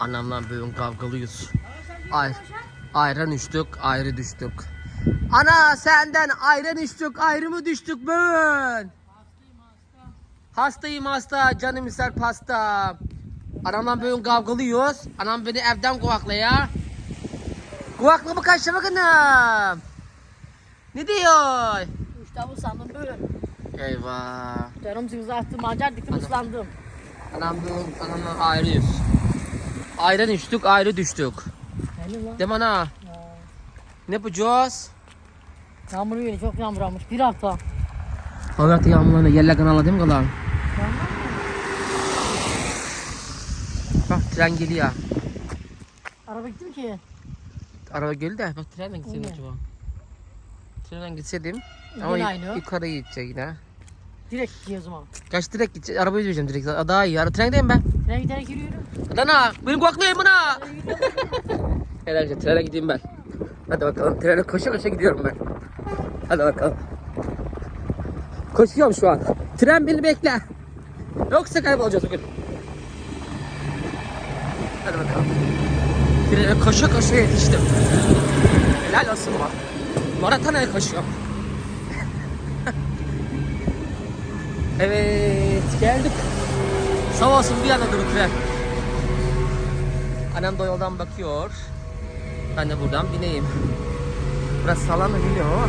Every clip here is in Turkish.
Anamla bugün kavgalıyız. Ay, ayran içtik, ayrı düştük. Ana senden ayran içtik, ayrı mı düştük bugün? Hastayım hasta, canım ister pasta. Anamla bugün kavgalıyız. Anam beni evden kovakla Kovakla mı kaçtı bakalım? Ne diyor? İşte bu sandım böyle. Eyvah. Canım zımza attım, mancar diktim, ıslandım. Anam bugün anamla ayrıyız. Ayrı düştük. Benim lan. Değil mi ana? Ne yapacağız? Yağmur yeni çok yağmur almış. Bir hafta. Evet yağmurlarına yerler kanalı değil mi kalan? Bak tren geliyor. Araba gitti mi ki? Araba geldi de bak trenle gitseydim Öyle. acaba. Trenle gitseydim. Yine Ama aynı. yukarı gidecek yine. Direkt gidiyor o zaman. Kaç direkt gidecek. Arabayı vereceğim direkt. Daha iyi. Ara trendeyim ben. Ben giderek yürüyorum. Adana benim kulaklayayım buna. Herhalde trene gideyim ben. Hadi bakalım trene koşa koşa gidiyorum ben. Hadi bakalım. Koşuyorum şu an. Tren beni bekle. Yoksa kaybolacağız bugün. Hadi bakalım. Trene koşa koşa yetiştim. Helal olsun bana. Maraton'a koşuyorum. Evet geldik. Sağ olsun bir yana tren. Annem de yoldan bakıyor. Ben de buradan bineyim. Biraz sağlam da biniyor ama.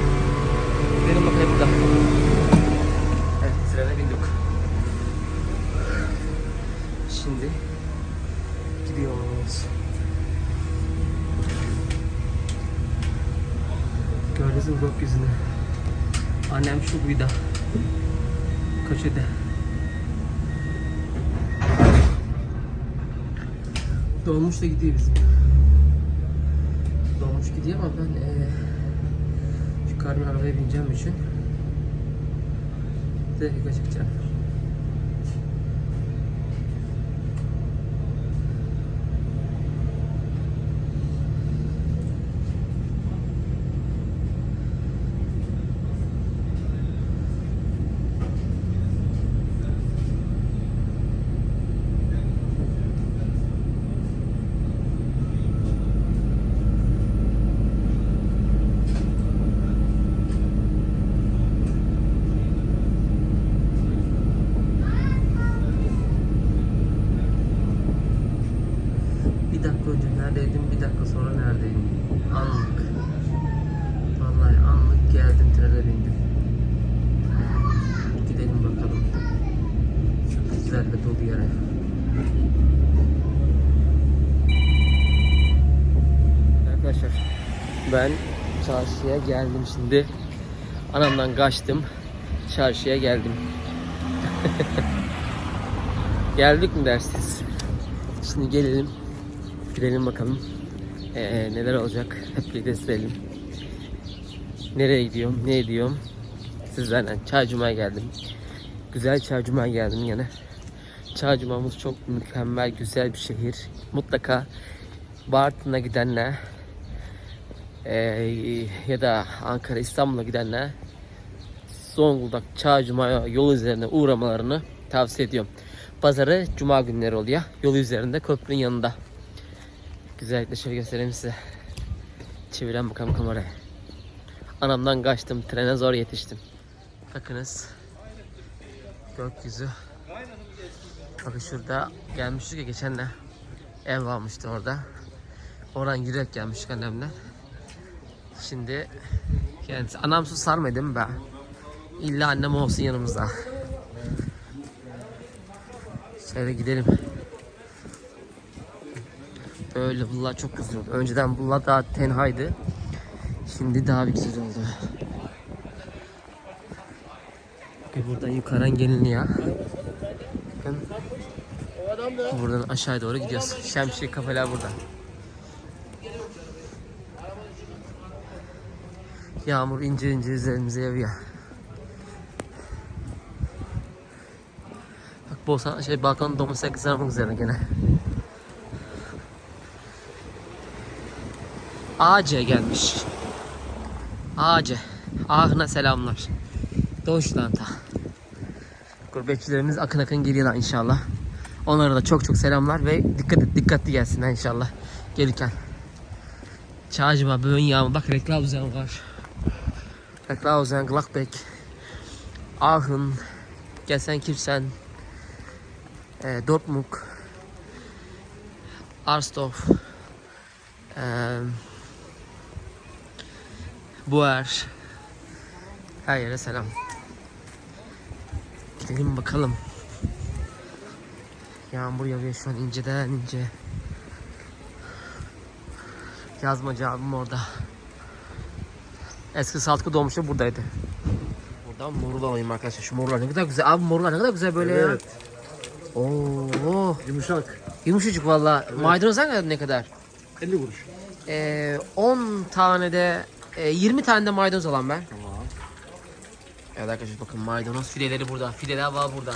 Benim bakayım burada. Evet trene bindik. Şimdi gidiyoruz. Gördünüz mü gökyüzünü? Annem şu buydu. Köşede. Dolmuş da gidiyor bizim. Dolmuş gidiyor ama ben eee şu karnın arabaya bineceğim için dakika çıkacağım. Bir dakika önce neredeydim, bir dakika sonra neredeyim? Anlık. Vallahi anlık geldim, trene bindim. Gidelim bakalım. Sürprizlerle dolu yere. Arkadaşlar ben çarşıya geldim şimdi. Anamdan kaçtım. Çarşıya geldim. Geldik mi dersiniz? Şimdi gelelim. Gidelim bakalım. Ee, neler olacak. Hep birlikte. Nereye gidiyorum, ne ediyorum. Sizlerle Çaycuma'ya geldim. Güzel Çaycuma'ya geldim yine. Çaycuma'mız çok mükemmel, güzel bir şehir. Mutlaka Bartın'a gidenler ee, ya da Ankara, İstanbul'a gidenler Zonguldak Çaycuma'ya yol üzerine uğramalarını tavsiye ediyorum. Pazarı cuma günleri oluyor. Yol üzerinde köprünün yanında. Güzellikle şöyle göstereyim size. Çeviren bakalım kamerayı. Anamdan kaçtım. Trene zor yetiştim. Bakınız. Gökyüzü. Bakın şurada gelmiştik ya geçen de. Ev varmıştı orada. Oradan yürüyerek gelmiştik annemle. Şimdi kendisi. Anam su sarmadı değil mi be? İlla annem olsun yanımızda. Şöyle gidelim. Böyle bunlar çok güzel oldu. Önceden bunlar daha tenhaydı. Şimdi daha bir güzel oldu. Bakın buradan yukarıdan geliniyor. Bakın. Buradan aşağıya doğru gidiyoruz. Şemsiye kafeler burada. Yağmur ince ince üzerimize yağıyor. Bak Boğazan şey balkon domates kızarmak üzere gene. AC gelmiş. AC. Ahına selamlar. Deutschland'a. Gurbetçilerimiz akın akın geliyorlar inşallah. Onlara da çok çok selamlar ve dikkat et, dikkatli gelsin inşallah gelirken. Çağcıma böğün yağmur. Bak Reklausen var. Reklausen, Gladbeck, Aachen, Gelsenkirchen, e, Dortmund, Arsdorf, e, Buer. Her yere selam. Gidelim bakalım. Yağmur yağıyor şu an inceden ince. Yazmacı abim orada. Eski Saltkı doğmuşu buradaydı. Buradan morul alayım arkadaşlar. Şu morlar ne kadar güzel. Abi morlar ne kadar güzel böyle Evet. ya. Oo, Yumuşak. yumuşacık valla. Maydanozlar ne- ne kadar? 50 kuruş. Ee, 10 tane de e, 20 tane de maydanoz alan ben. Tamam. Evet arkadaşlar bakın maydanoz fileleri burada. Fileler var burada.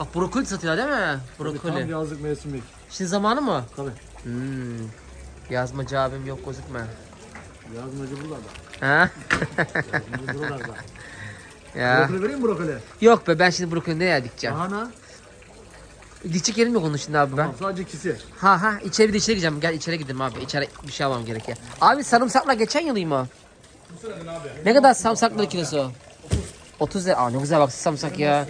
Bak brokoli satıyorlar değil mi? Tabii tam Brokoli. yazlık mevsimlik. Şimdi zamanı mı? Tabii. Hmm. Yazmacı abim yok gözükme. Yazmacı buralarda. Ha? Yazmacı buralarda. ya. Brokoli vereyim mi brokoli? Yok be ben şimdi brokoli nereye dikeceğim? Lahana. Dikecek yerim yok onun şimdi abi ben. Tamam sadece ikisi. Ha ha içeri bir de içeri gideceğim. Gel içeri gidelim abi. İçeri bir şey almam gerekiyor. Abi sarımsaklar geçen yılıyım mı? Ne kadar sarımsaklı kilosu? 30 lira. Aa ne güzel bak sarımsak ya.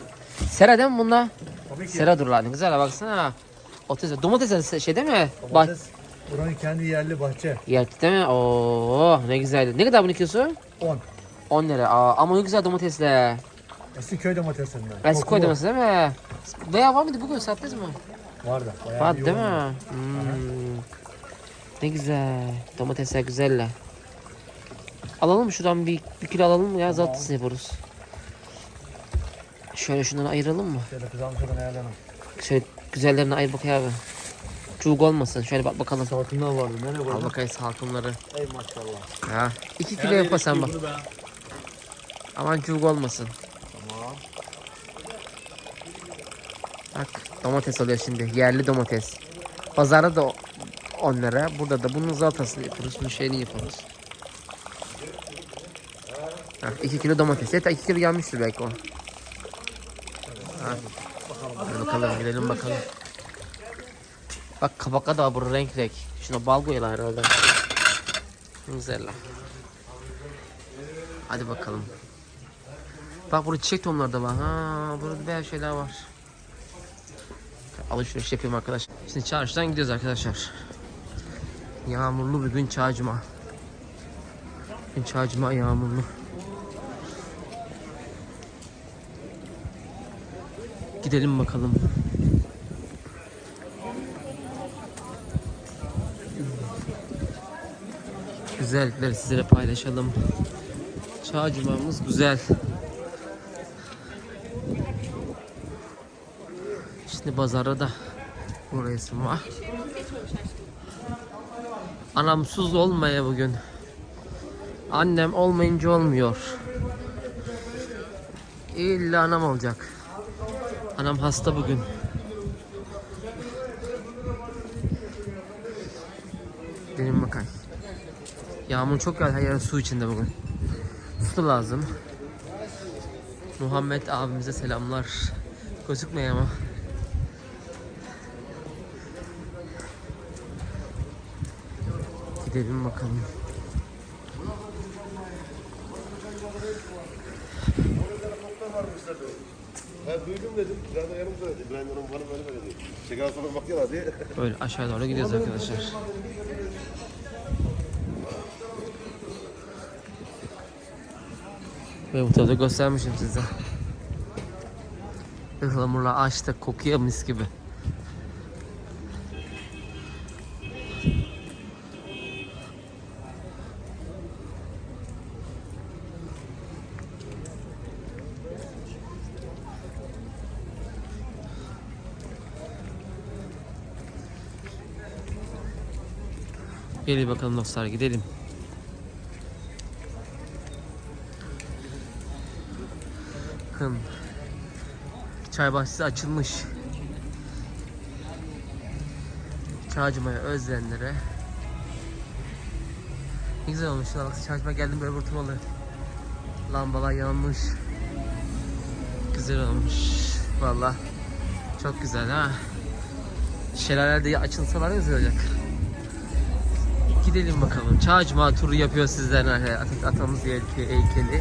Sera değil mi bunlar? Tabii ki. Sera durlar ne güzel baksana. 30 lira. Domates şey değil mi? Domates. Buranın kendi yerli bahçe. Yerli değil mi? Oo ne güzeldi. Ne kadar bunun kilosu? 10. 10 lira. Aa, ama ne güzel domatesler. Eski köy domateslerinden. Eski koy domatesi değil mi? Veya var mıydı bugün sattınız mı? Vardı. Bayağı Var iyi değil oldu. mi? Hmm. Ne güzel. Domatesler güzeller. Alalım mı şuradan bir, bir kilo alalım mı ya zaten yaparız. Şöyle şunları ayıralım mı? Şöyle kızarmışlardan ayarlanın. Şöyle güzellerini ayır bakayım abi. Çubuk olmasın. Şöyle bak bakalım. Salkımlar vardı. Nereye Al koydun? bakayım salkımları. Ey maşallah. Ha. 2 kilo yapasan bak. Aman çubuk olmasın. Tamam. Bak domates oluyor şimdi. Yerli domates. Pazarda da 10 lira. Burada da bunun salatasını yaparız. Bunun şeyini yaparız. 2 kilo domates. Yeter 2 kilo gelmiştir belki o. Ha. Bakalım gidelim bakalım. Bak kabakla da burada renk renk. Şuna bal koyuyorlar herhalde. Güzeller. Hadi bakalım. Bak burada çiçek tohumları da var. Ha, burada bayağı şeyler var. Alışveriş yapayım arkadaş. Şimdi çarşıdan gidiyoruz arkadaşlar. Yağmurlu bir gün çağcıma. Gün çağcıma yağmurlu. Gidelim bakalım. Güzellikleri sizlere paylaşalım. Çağcımamız güzel. Şimdi pazarda da bu resim var. Anamsız olmaya bugün. Annem olmayınca olmuyor. İlla anam olacak. Anam hasta bugün. Gidelim bakayım. Yağmur çok yağdı her yer su içinde bugün. Su lazım. Muhammed abimize selamlar. Gözükmüyor ama. Gidelim bakalım. Ben duydum dedim. İbrahim yarım söyledi. İbrahim yarım bana böyle böyle dedi. Şeker sonra bakıyorlar diye. Böyle aşağı doğru gidiyoruz arkadaşlar. Ve bu tadı göstermişim size. Ihlamurla açtık kokuyor mis gibi. Gelin bakalım dostlar gidelim. Bakın. Çay bahçesi açılmış. Çağcımaya özleyenlere. Ne güzel olmuş. Çağcıma geldim böyle oturmalı. Lambalar yanmış. Güzel olmuş. Valla. Çok güzel ha. Şelalede açılsalar güzel olacak. Gidelim bakalım. Çağ Cuma turu yapıyor sizlerle. At atamız heykeli. heykeli.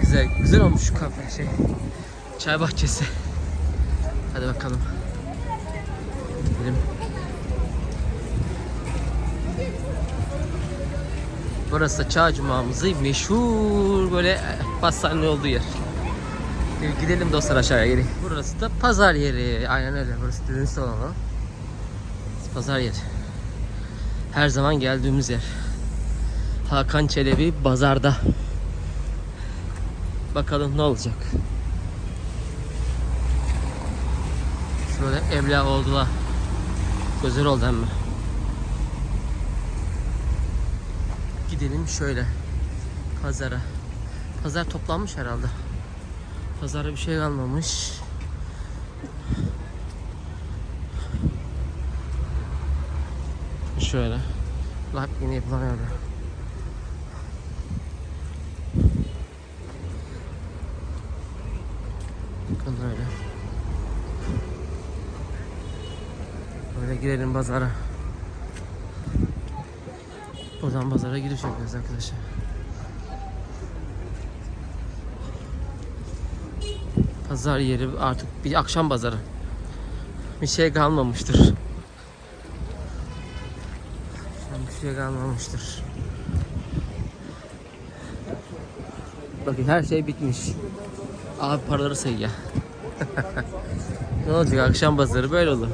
Güzel, güzel olmuş şu kafe şey. Çay bahçesi. Hadi bakalım. Gidelim. Burası da meşhur böyle pastane olduğu yer. Bir Gidelim dostlar aşağıya gelin. Burası da pazar yeri. Aynen öyle. Burası düğün salonu. Pazar yeri. Her zaman geldiğimiz yer. Hakan Çelebi pazarda. Bakalım ne olacak. Şöyle evla oldular. Güzel oldu hem de. Gidelim şöyle pazara. Pazar toplanmış herhalde. Pazara bir şey kalmamış. Şöyle. Lap yine yapılan yerde. Bakın öyle. Böyle girelim pazara. Buradan pazara giriş yapıyoruz arkadaşlar. Pazar yeri artık bir akşam pazarı. Bir şey kalmamıştır. Şey kalmamıştır. Bakın her şey bitmiş. Abi paraları say ya. ne olacak akşam pazarı böyle olur.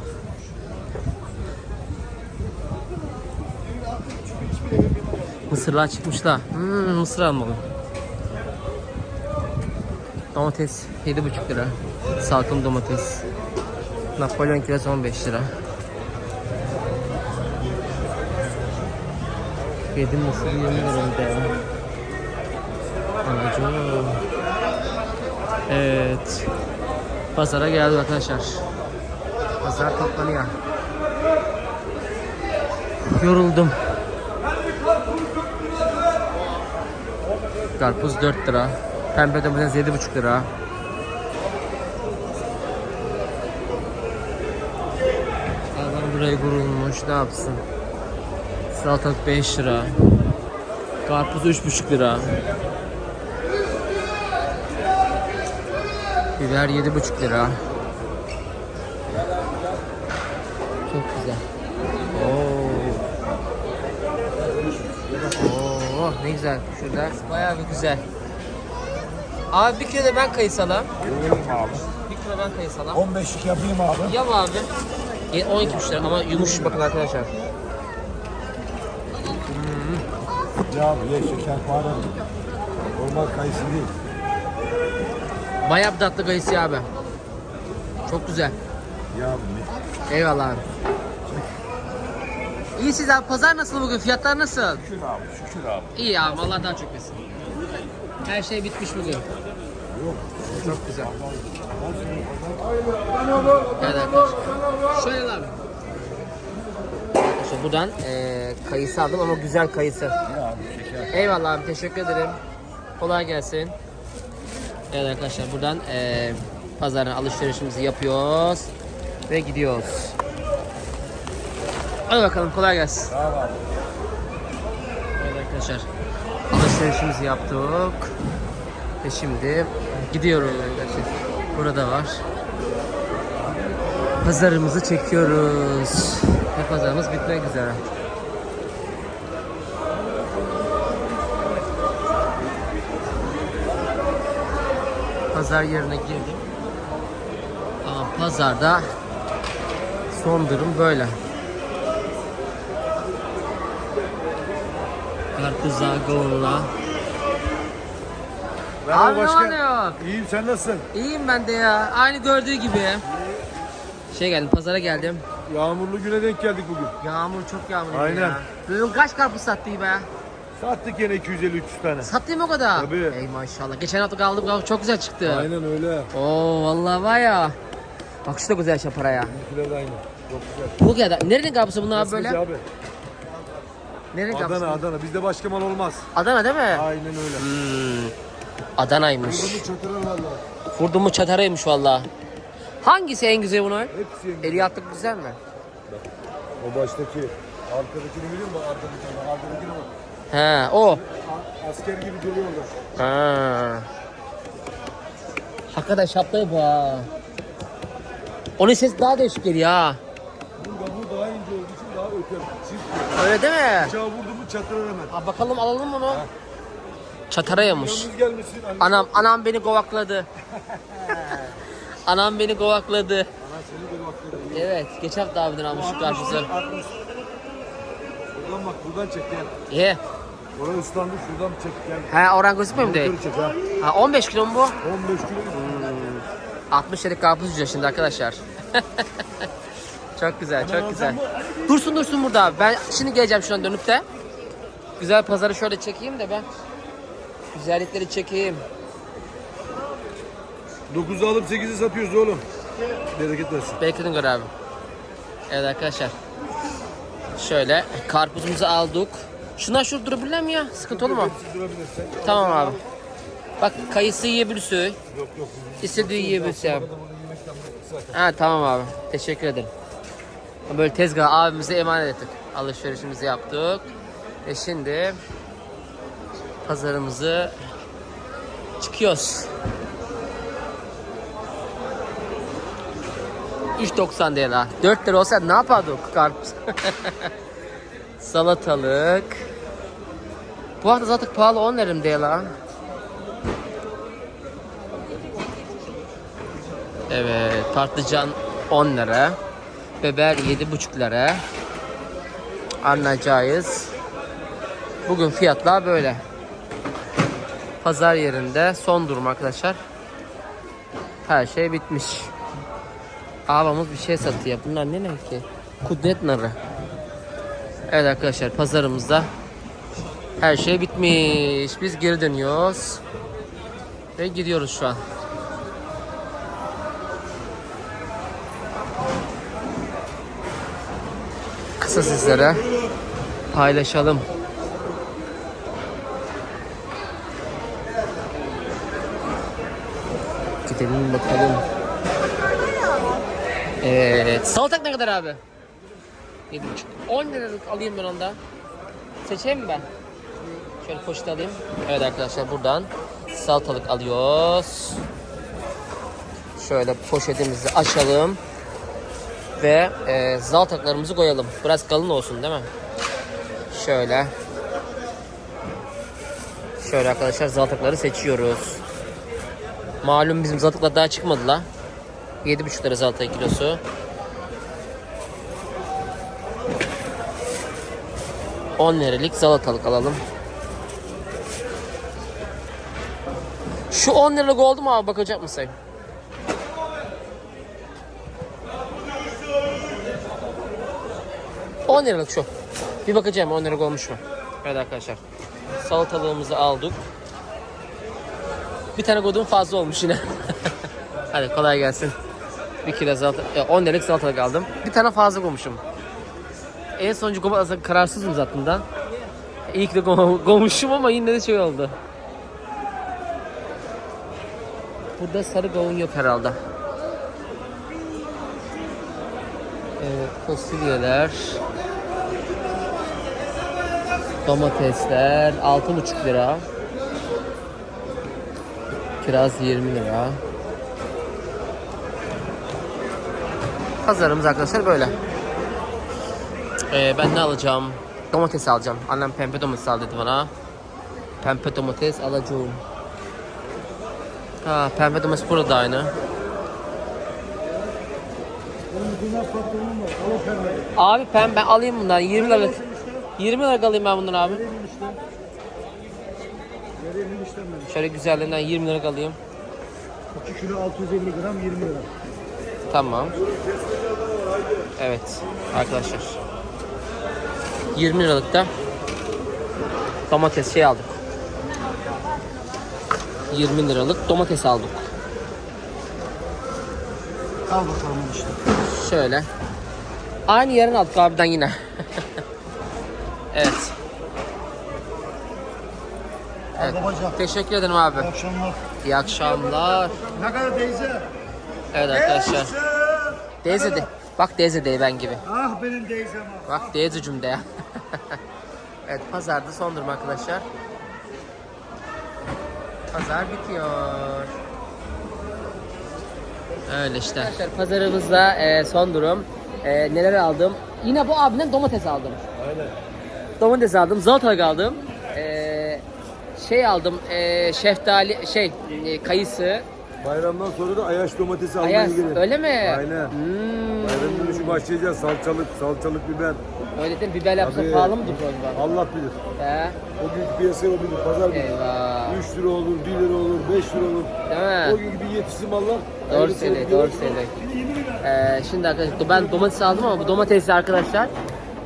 Mısırlar çıkmışlar. Hmm, mısır almalım. Domates 7,5 lira. Salkım domates. Napolyon kilosu 15 lira. Yedim mısır 20 lira bir de. Anacığım. Evet. Pazara geldik arkadaşlar. Pazar toplanıyor. Yoruldum. Karpuz 4 lira. Pembe domates 7,5 lira. Adam buraya kurulmuş ne yapsın? Salatalık 5 lira. Karpuz 3,5 lira. Biber 7,5 lira. Çok güzel. Oo. Oo, ne güzel. Şurada bayağı bir güzel. Abi bir kilo da ben kayısı alayım. Bir kilo ben kayısı alayım. 15'lik yapayım abi. Yap abi. E, 12 lira ama yumuş bakın arkadaşlar. Ya ye şeker falan. Normal kayısı değil. Bayağı bir tatlı kayısı abi. Çok güzel. Ya? Eyvallah abi. İyisiniz abi. Pazar nasıl bugün? Fiyatlar nasıl? Şükür abi şükür abi. İyi abi. Allah daha çok versin. Her şey bitmiş bugün. Çok güzel. Evet arkadaşlar. Şöyle abi. Arkadaşlar buradan eee kayısı aldım ama güzel kayısı. Eyvallah abi teşekkür ederim. Kolay gelsin. Evet arkadaşlar buradan eee pazarın alışverişimizi yapıyoruz ve gidiyoruz. Hadi bakalım kolay gelsin. Abi. Evet arkadaşlar alışverişimizi yaptık ve şimdi gidiyoruz arkadaşlar. Burada var. Pazarımızı çekiyoruz. Ve pazarımız bitmek üzere. Pazar yerine girdim. Ama pazarda son durum böyle. Karpuzlar, kavunlar. Merhaba Abi var ne yok? İyiyim sen nasılsın? İyiyim ben de ya. Aynı gördüğü gibi. Şey geldim, pazara geldim. Yağmurlu güne denk geldik bugün. Yağmur çok yağmur. Aynen. Ya. Bugün kaç karpuz sattı be? Sattık yine 250-300 tane. Sattın mı o kadar? Tabii. Ey maşallah. Geçen hafta kaldım, kaldım çok güzel çıktı. Aynen öyle. Oo vallahi var ya. Bak şu da güzel şey para ya. Bizimkiler de aynı. Çok güzel. Bu kadar. Nerenin karpuzu bunlar abi Nasıl böyle? abi? Nerenin karpuzu? Adana Adana. Bizde başka mal olmaz. Adana değil mi? Aynen öyle. Hmm. Adana'ymış. Bunu çötürür valla. Furdumu çatarıymış valla. Hangisi en güzel bunun? Hepsi yenge. Eliyatlık güzel mi? O baştaki arkadakini biliyor musun? Arkadakini, arkadakini bak. He o. Asker gibi duruyor orada. Ha. Hakikaten şapkayı bu ha. Onun sesi daha değişik geliyor ha. Bunun kabuğu daha ince olduğu için daha öter. Çift. Öyle değil mi? Bıçağı vurdu mu çatır hemen. Ha, bakalım alalım bunu. Çataraymış. Yalnız gelmesin. Anne. Anam anam beni kovakladı. anam beni kovakladı. Ana seni baktı. Evet, geçen hafta abiden almış şu karşısı. Atmış. Buradan bak buradan çek gel. Ye. Orası ıslandı şuradan çek gel. Ha oran gözükmüyor mu değil? Yukarı çek ha. Ha 15 kilo mu bu? 15 kilo. 60 lira karpuz yiyeceğiz şimdi arkadaşlar. çok güzel, çok güzel. Dursun dursun burada abi. Ben şimdi geleceğim şuradan dönüp de. Güzel pazarı şöyle çekeyim de ben. Güzellikleri çekeyim. 9'u alıp 8'i satıyoruz oğlum. Bereket versin. Bekledin gör abi. Evet arkadaşlar. Şöyle karpuzumuzu aldık. Şunlar şurada durabilir mi ya? Sıkıntı olur mu? Tamam abi. Bak kayısı yiyebilirsin. Yok yok. İstediği yiyebilirsin. Zaten. Ha tamam abi. Teşekkür ederim. Böyle tezgah abimize emanet ettik. Alışverişimizi yaptık. Ve şimdi pazarımızı çıkıyoruz. 3.90 değil ha. 4 lira olsa ne yapardık karpuz? Salatalık. Bu hafta zaten pahalı 10 lira değil ha. Evet, patlıcan 10 lira. Biber 7,5 lira. Anlayacağız. Bugün fiyatlar böyle. Pazar yerinde son durum arkadaşlar. Her şey bitmiş. Abamız bir şey satıyor. Bunlar ne ne ki? Kudret narı. Evet arkadaşlar pazarımızda her şey bitmiş. Biz geri dönüyoruz. Ve gidiyoruz şu an. kısa sizlere paylaşalım. Gidelim bakalım. Evet. Salatalık ne kadar abi? 7,5. 10 liralık alayım ben onda. Seçeyim mi ben? Şöyle poşet alayım. Evet arkadaşlar buradan salatalık alıyoruz. Şöyle poşetimizi açalım ve e, zaltaklarımızı koyalım. Biraz kalın olsun değil mi? Şöyle. Şöyle arkadaşlar zaltakları seçiyoruz. Malum bizim zaltaklar daha çıkmadı la. 7,5 lira zalata kilosu. On liralık salatalık alalım. Şu 10 liralık oldu mu abi bakacak mısın? On liralık şu. Bir bakacağım 10 liralık olmuş mu? Evet arkadaşlar. Salatalığımızı aldık. Bir tane koduğum fazla olmuş yine. Hadi kolay gelsin. Bir kilo salata, 10 liralık salatalık aldım. Bir tane fazla koymuşum. En sonuncu kararsızım zaten. da. Ki de koymuşum ama yine de şey oldu. Burada sarı kavun yok herhalde. Evet, fasulyeler. Domatesler 6,5 lira. Kiraz 20 lira. Pazarımız arkadaşlar böyle. Ee, ben ne alacağım? Domates alacağım. Annem pembe domates al dedi bana. Pembe domates alacağım. Ha, pembe domates burada aynı. Abi pembe ben alayım bundan 20 liralık. 20 liralık alayım ben bundan abi. Şöyle güzellerinden 20 liralık alayım. 2 kilo 650 gram 20 lira. Tamam. Evet arkadaşlar. 20 liralık da domates şey aldık. 20 liralık domates aldık. Al bakalım işte. Şöyle. Aynı yerden aldık abiden yine. evet. evet. Teşekkür ederim abi. İyi akşamlar. İyi akşamlar. Ne kadar teyze? Evet arkadaşlar. Teyze de. Bak teyze de ben gibi. Ah benim teyzem. Bak teyzecim de ya. evet pazarda son durum arkadaşlar. Pazar bitiyor. Öyle işte. Arkadaşlar pazarımızda e, son durum. E, neler aldım? Yine bu abiden domates aldım. Aynen. Domates aldım, salatalık aldım. E, şey aldım, e, şeftali, şey, e, kayısı. Bayramdan sonra da ayaş domatesi almaya Ayaz, gelin. öyle mi? Aynen. Hmm, Bayram dönüşü başlayacağız. Salçalık, salçalık biber. Mi? Biber yapsa pahalı mıdır bu acaba? Allah bilir. He? O günkü piyasaya o bilir. Pazar bilir. Eyvah. 3 lira olur, 1 lira olur, 5 lira olur. Değil O mi? günkü bir yetişsin mallar. Doğru sayılır. doğru söyle. Ee, şimdi arkadaşlar ben domates aldım ama bu domatesi arkadaşlar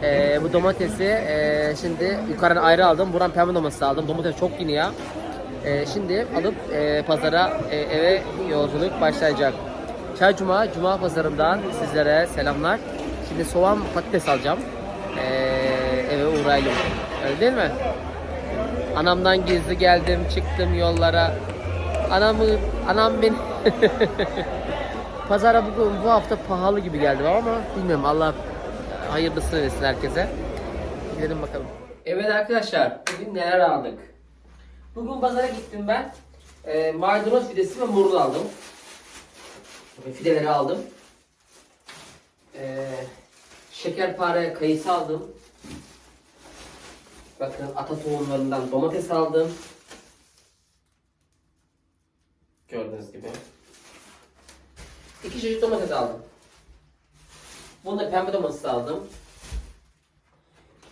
ee, bu domatesi ee, şimdi yukarıdan ayrı aldım. Buradan pembe domates aldım. Domates çok yeni ya. Ee, şimdi alıp ee, pazara ee, eve yolculuk başlayacak. Çay Cuma, Cuma pazarından sizlere selamlar. Şimdi soğan patates alacağım. Eve uğrayalım. Öyle değil mi? Anamdan gizli geldim, çıktım yollara. Anamı, anam beni Pazara bugün bu hafta pahalı gibi geldi ama bilmiyorum Allah hayırlısı versin herkese. Gidelim bakalım. Evet arkadaşlar bugün neler aldık? Bugün pazara gittim ben. Ee, maydanoz fidesi ve marul aldım. Fideleri aldım. Ee, şekerpare kayısı aldım. Bakın ata tohumlarından domates aldım. Gördüğünüz gibi. İki çeşit domates aldım. Bunda pembe domates aldım.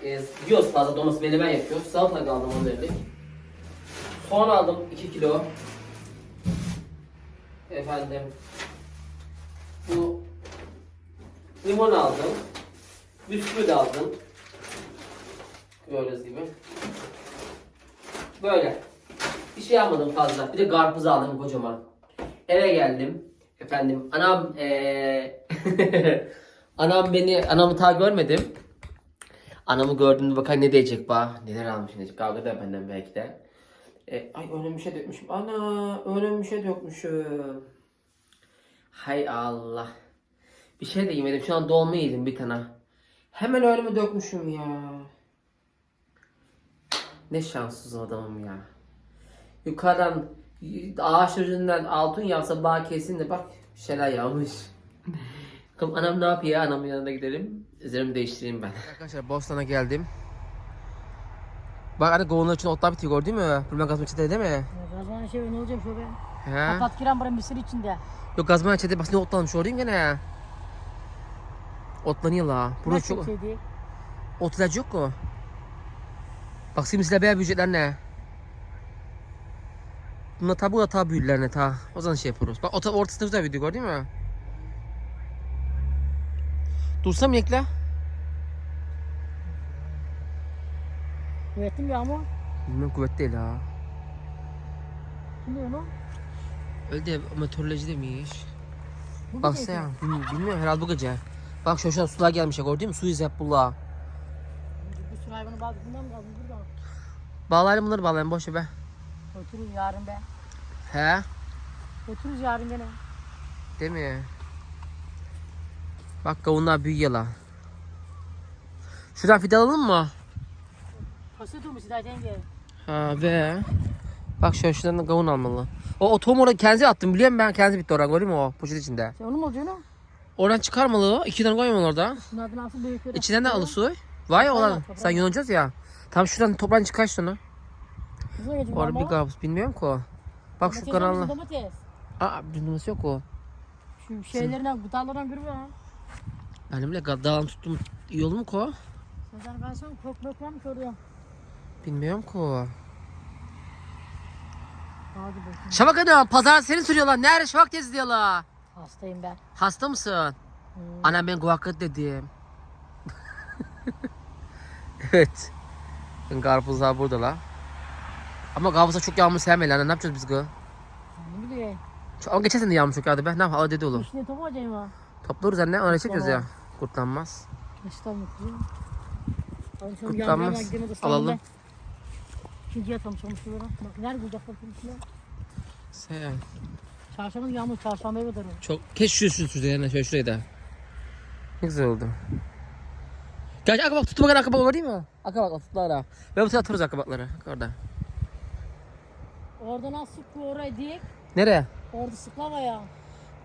Biliyoruz fazla domates menemen yapıyoruz. Salatalık aldım onu dedik. Soğan aldım 2 kilo. Efendim. Bu limon aldım. Bisküvi de aldım. Gördüğünüz gibi. Böyle. Bir şey almadım fazla. Bir de karpuz aldım kocaman. Eve geldim. Efendim anam eee anam beni anamı ta görmedim. Anamı gördüğümde bakar ne diyecek ba? Neler almış ne diyecek? Kavga da benden belki de. E, ay önüm şey dökmüşüm. Ana önüm şey dökmüşüm. Hay Allah. Bir şey de yemedim. Şu an dolma yedim bir tane. Hemen önüme dökmüşüm ya. Ne şanssız adamım ya. Yukarıdan ağaç yüzünden altın yağsa bağ kesin de bak bir şeyler yağmış. Bakalım anam ne yapıyor? Anamın yanına gidelim. Üzerimi değiştireyim ben. Arkadaşlar Bostan'a geldim. Bak hani kovunlar için otlar bitiyor gördün mü? Bilmem gazma çete değil mi? Gazman şey ne olacak şöyle? He. Kapat kiran bana mısır içinde. Yok gazma çete bak ne otlanmış gördün gene? Otlanıyor la. Burada çok ot ilacı yok mu? Bak simsile beyaz büyüyecekler ne? Bunlar tabi da tabi büyüdüler ne ta. O zaman şey yaparız. Bak ota ortasında güzel video gördün mü? Dursam mı ekle? Ürettim ya ama. Bilmem kuvvet değil ha. Ne diyor lan? Öyle de meteoroloji demiş. Bu Baksana ya. Bilmiyorum, bilmiyorum herhalde bu gece. Bak şu aşağıdan sular gelmiş ya gördün mü? Su bunlar. Bu sürü hayvanı bağlı. Bundan mı kaldın burada? Bağlayalım bunları bağlayalım boş ver be. Götürürüz yarın be. He? Götürürüz yarın gene. Değil mi? Bak kavunlar büyüyor la. Şuradan fide alalım mı? Kasıyor durmuş zaten gel. Ha ve bak şu şuradan da kavun almalı. O, o tohumu oraya kendi attım biliyor musun ben kendi bitti oradan görüyor musun o poşet içinde. Sen onu mu alacaksın? Oradan çıkarmalı o. iki tane koymalı orada. Bunlardan alsın büyükleri. İçinden de alı su. Var ya olan. Sen yonacağız ya. Tam şuradan şunu. Kızına geçin Orada bir kabus bilmiyorum ki o. Bak şu Domates kanalına. Domates. Aa bir yok o. Şu şeylerinden, gıdalarından biri var. Benim bile dağın tuttum. İyi olur mu ko? Sen ben sana mök var mı soruyorum. Bilmiyorum ko. Hadi bakayım. Şafak Hanım pazar seni sürüyorlar. Nerede Şafak teyze diyorlar. Hastayım ben. Hasta mısın? Hmm. Anam ben kuvakıt dedim. evet. Ben karpuzlar burada la. Ama karpuzlar çok yağmur sevmeyin lan. Ne yapacağız biz gı? Ne bileyim. Çok- Ama geçen sene de yağmur çok yağdı be. Ne yapalım? Al dedi oğlum. İşte toplayacağım ha. Toplarız anne. Ona çekiyoruz ya. Kurtlanmaz. Abi şu Kurtlanmaz. yanlarına gidelim de. Alalım. İkinci yatağım sonuçları. Bak nerede bulacaklar sonuçları? Sen. Çarşamba yağmur çarşambaya kadar. Çok keş şu şu şurada yani şöyle şurayı da. Ne güzel oldu. Gel akabak tutma kadar akabak var değil mi? Akabak tutlara. Ben bu sefer atarız akabakları. Bak Orada. Oradan az sık oraya dik. Nereye? Orada sıklama ya.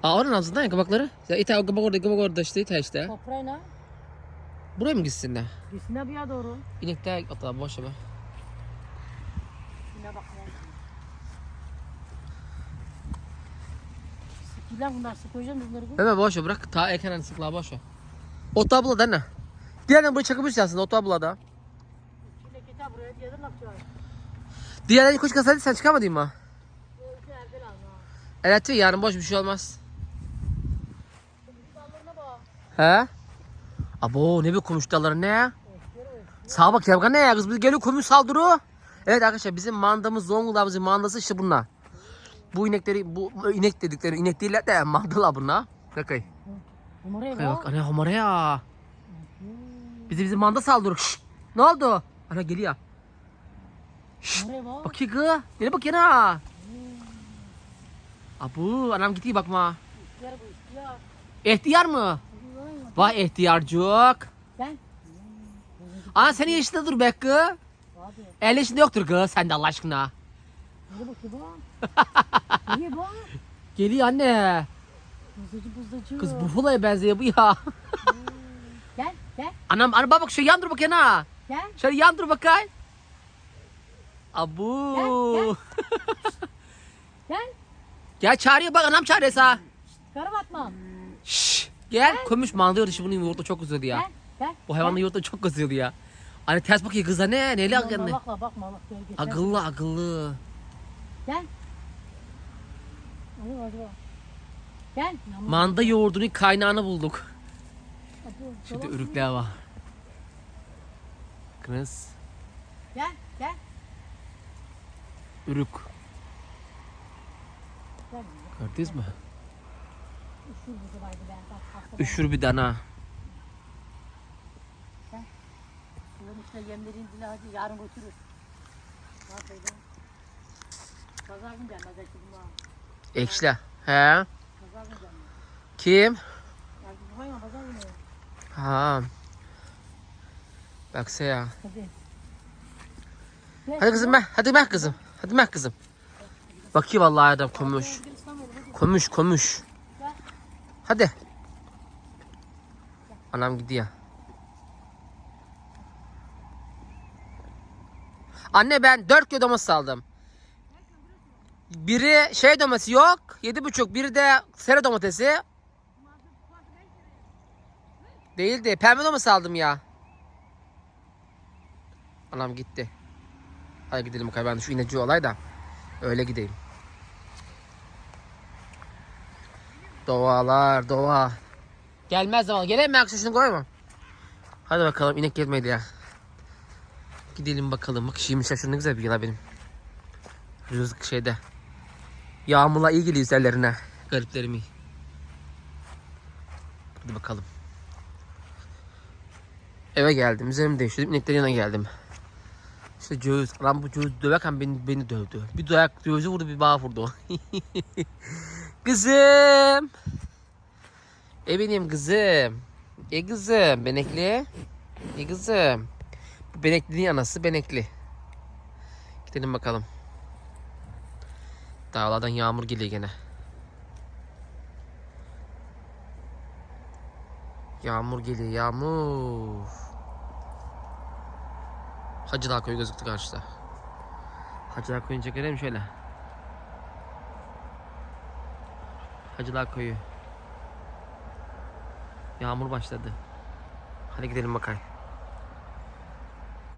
Aa oranın ağzından ya kabakları. Ya ita kabak orada kabak orada işte ita işte. Toprağına. Buraya mı gitsin de? Gitsinler bir ya doğru. İnek de ata boş ver. Yine bak ya. Sıkıyla bunlar sıkıyacağım bunları. bu. Hemen boş ver bırak. Ta erken sıkla boş ver. Otu abla dene. Diğerden buraya çakılmış aslında otu abla da. Şöyle git ha buraya diye de bakacağız. Diğerden koç kasaydı sen çıkamadın mı? Evet yarın boş bir şey olmaz. He? Abo ne bir komşu dalları ne? Sağa bak ya ne ya kız biz geliyor komşu saldırıyor. Evet arkadaşlar bizim mandamız Zonguldak'ımızın mandası işte bunlar. Bu inekleri bu inek dedikleri inek değiller de mandalar bunlar. Bakay. Bakay bak bak. ana hamara ya. Bizi bizim manda saldırıyor. Şşş. Ne oldu? Ana geliyor. Numaraya bak. Kız. Yine bak yana. Abu anam gidiyor bakma. İhtiyar bu ihtiyar. İhtiyar mı? Vay ihtiyarcık. Gel. Ana senin yaşında dur be kız. 50 yaşında yoktur kız sen de Allah aşkına. Bakayım bak. Niye bak? Geliyor anne. Buzlucu buzlucu. Kız bufaloya benziyor bu ya. Gel gel Anam ana bak şu yandır bak yana. gel. Şöyle yandır bakay. Abu. Gel. Gel çağırıyor bak anam çağırıyor sağ. Karı batma. Şşş. Gel. Koymuş mandıyor dışı bunun yumurta çok güzeldi ya. Gel gel. O hayvanın yumurta çok güzeldi ya. Anne ters bakıyor kıza ne? Neyle Gel. akıllı? Bakma bakma bak gel geçer. Akıllı akıllı. Gel. Hadi hadi bak. Gel. Manda yoğurdunun kaynağını bulduk. Şimdi ürükler var. Kız. Gel gel. Ürük. Gördünüz mü? Üşür bir dana. Suyun içine yemlerin dili hadi yarın götürür. Pazar günü gelmez. Ekşile. He. Kim? Ya biz koyma pazar günü. Ha. Baksa ya. Hadi. Hadi kızım ben. Hadi ben kızım. Hadi ben kızım. Bakıyor vallahi adam komuş. Komuş komuş. Hadi. Anam gidiyor. Anne ben 4 kilo domates aldım. Biri şey domatesi yok. Yedi buçuk. Biri de sera domatesi. Değildi. Pembe domates aldım ya. Anam gitti. Hadi gidelim bakalım. Ben de şu ineci olay da. Öyle gideyim. Doğalar doğa. Gelmez zaman. Geleyim mi akşam koyma. Hadi bakalım inek gelmedi ya. Gidelim bakalım. Bak şunu ne güzel bir yıla benim. Rızık şeyde. Yağmurla iyi geliyor üzerlerine. Gariplerimi. Hadi bakalım. Eve geldim. Üzerimi değiştirdim. İneklerin yanına geldim. İşte Cöğüz. Lan bu Cöğüz döverken beni, beni dövdü. Bir dayak Cöğüz'ü vurdu bir bağ vurdu. kızım. E benim kızım. E kızım. Benekli. E kızım. Bu Benekli'nin anası Benekli. Gidelim bakalım. Dağlardan yağmur geliyor gene. Yağmur geliyor yağmur. Hacılar Köyü gözüktü karşıda. Hacılar Köyü'nü çekelim şöyle. Hacılar Köyü. Yağmur başladı. Hadi gidelim bakayım.